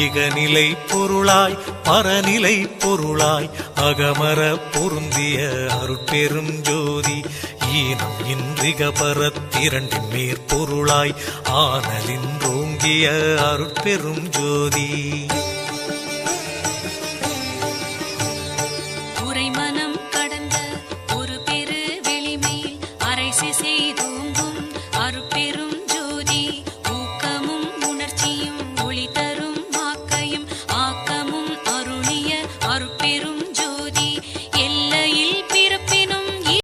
இகநிலை பொருளாய் பரநிலை பொருளாய் அகமர பொருந்திய அருட்பெரும் ஜோதி ஈனம் இன்றிக பரத்திரண்டின் மேற்பொருளாய் ஆனலின் ரோங்கிய அருட்பெரும் ஜோதி. உரைமனம் கடந்த ஒரு பெரு வெளிமையில் அரைசி செய்தோங்கும்